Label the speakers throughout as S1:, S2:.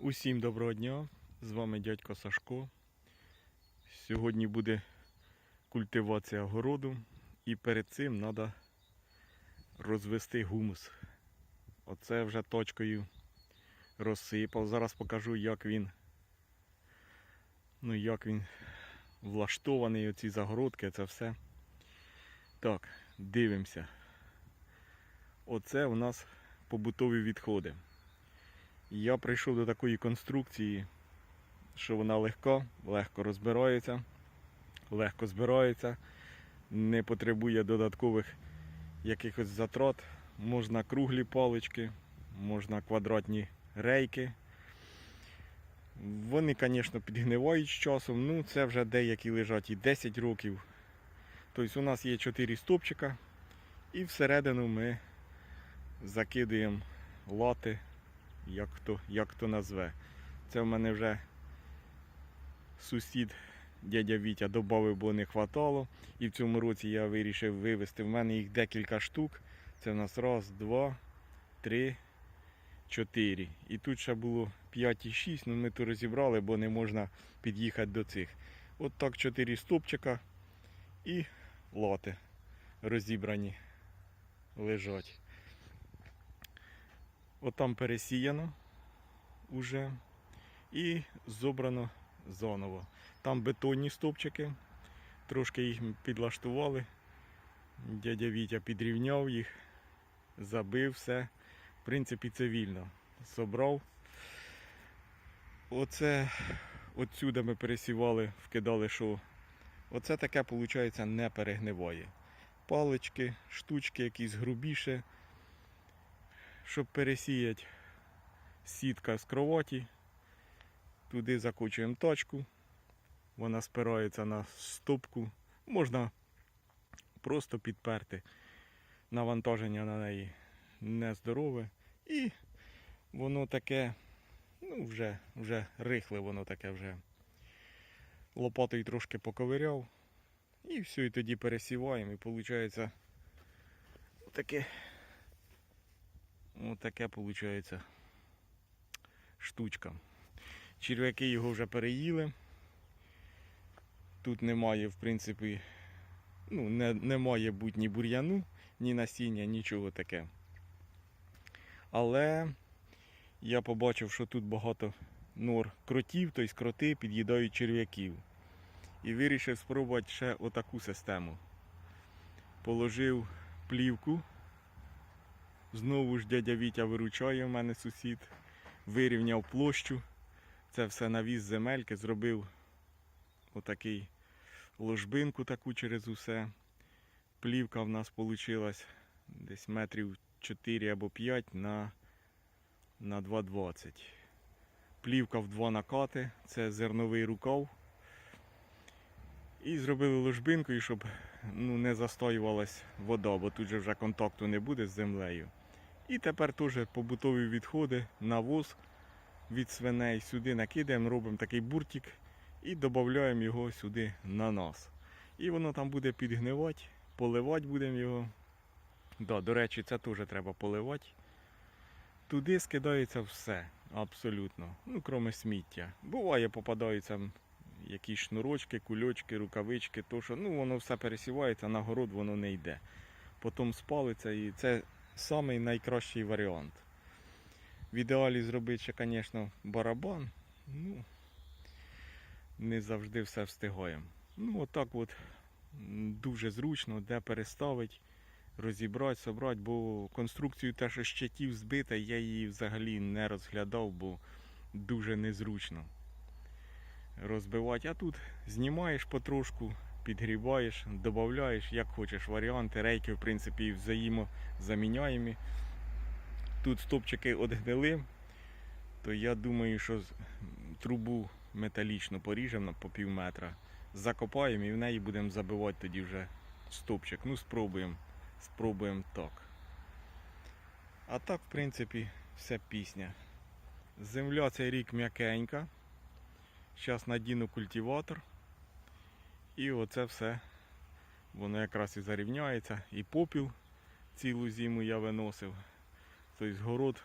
S1: Усім доброго дня! З вами дядько Сашко. Сьогодні буде культивація городу і перед цим треба розвести гумус. Оце вже точкою розсипав. Зараз покажу, як він, ну, як він влаштований, оці загородки, це все. Так, дивимося. Оце у нас побутові відходи. Я прийшов до такої конструкції, що вона легка, легко розбирається, легко збирається, не потребує додаткових якихось затрат. Можна круглі палички, можна квадратні рейки. Вони, звісно, підгнивають з часом, ну це вже деякі лежать і 10 років. Тобто у нас є 4 стопчика і всередину ми закидуємо лати як хто, як хто назве. Це в мене вже сусід дядя Вітя додав, бо не хватало. І в цьому році я вирішив вивезти. В мене їх декілька штук. Це в нас раз, два, три, чотири. І тут ще було 5 і 6, ну ми то розібрали, бо не можна під'їхати до цих. От так 4 стопчика і лати розібрані лежать. От там пересіяно уже і зобрано заново. Там бетонні стовпчики, трошки їх підлаштували. Дядя Вітя підрівняв їх, забив все. В принципі, це вільно. Собрав. Оце отсюди ми пересівали, вкидали, що оце таке, виходить, не перегниває. Палички, штучки якісь грубіше щоб пересіяти сітка з кроваті. Туди закочуємо точку. Вона спирається на стопку. Можна просто підперти. Навантаження на неї нездорове. І воно таке, ну, вже, вже рихле, воно таке вже. Лопатою трошки поковиряв. І все, і тоді пересіваємо. І виходить таке Ось таке виходить штучка. Черв'яки його вже переїли. Тут немає, в принципі, ну, не, не має бути ні бур'яну, ні насіння, нічого таке. Але я побачив, що тут багато нор кротів, тобто кроти під'їдають черв'яків. І вирішив спробувати ще отаку систему. Положив плівку. Знову ж дядя Вітя виручає в мене сусід, вирівняв площу. Це все навіз земельки, зробив отакий ложбинку таку через усе. Плівка в нас вийшла десь метрів 4 або 5 на на 2,20. Плівка в два накати, це зерновий рукав. І зробили ложбинку, щоб ну, не застоювалась вода, бо тут же вже контакту не буде з землею. І тепер теж побутові відходи, навоз від свиней сюди накидаємо, робимо такий буртик і додаємо його сюди на нас. І воно там буде підгнивати, поливати будемо його. Да, До речі, це теж треба поливати. Туди скидається все, абсолютно. Ну, крім сміття. Буває, попадаються якісь шнурочки, кульочки, рукавички, то що ну, воно все пересівається, на город воно не йде. Потім спалиться і це самий найкращий варіант. В ідеалі зробити ще, звісно, барабан. Ну, не завжди все встигаємо. Ну, отак от дуже зручно, де переставити, розібрати, собрати, бо конструкцію те, що щитів збита, я її взагалі не розглядав, бо дуже незручно розбивати. А тут знімаєш потрошку, підгрібаєш, додаєш, як хочеш варіанти. Рейки, в принципі, взаємозаміняємі. Тут стопчики одгнили, то я думаю, що трубу металічну поріжемо по пів метра, закопаємо і в неї будемо забивати тоді вже стопчик. Ну, спробуємо. Спробуємо так. А так, в принципі, вся пісня. Земля цей рік м'якенька. Зараз надіну культиватор. І оце все. Воно якраз і зарівняється. І попіл цілу зиму я виносив. Тобто город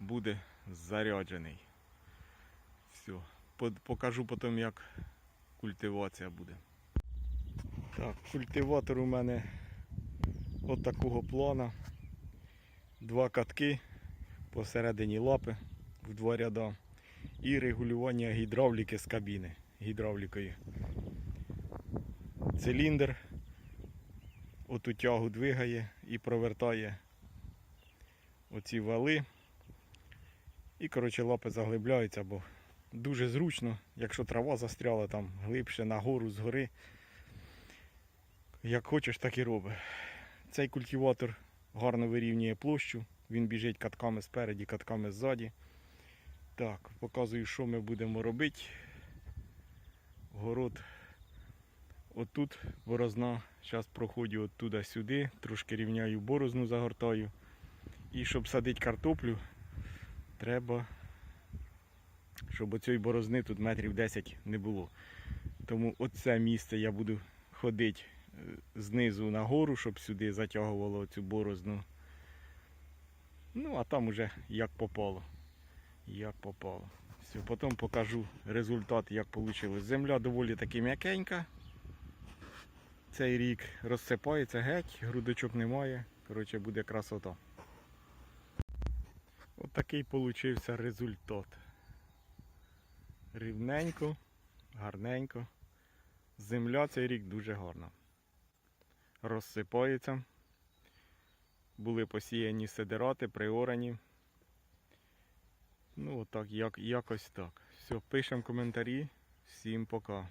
S1: буде заряджений. Все. Покажу потім, як культивація буде. Так, культиватор у мене от такого плана. Два катки посередині лапи в два ряда. І регулювання гідравліки з кабіни гідравлікою. Циліндр оту тягу двигає і провертає оці вали. І, коротше, лапи заглибляються, бо дуже зручно, якщо трава застряла там глибше нагору, згори. Як хочеш, так і роби. Цей культиватор гарно вирівнює площу, він біжить катками спереді, катками ззаді. Так, показую, що ми будемо робити. Город отут борозна. Зараз проходжу оттуда сюди, трошки рівняю борозну загортаю. І щоб садити картоплю, треба, щоб оцієї борозни тут метрів 10 не було. Тому оце місце я буду ходити е, знизу нагору, щоб сюди затягувало цю борозну. Ну, а там уже як попало. Як попало. Все, потім покажу результат, як вийшло. Земля доволі таки м'якенька. Цей рік розсипається геть, грудочок немає. Коротше, буде красота. От такий получився результат. Рівненько, гарненько. Земля цей рік дуже гарна. Розсипається. Були посіяні сидирати, приорані. Ну, отак, як, якось так. Все, пишемо коментарі. Всім пока.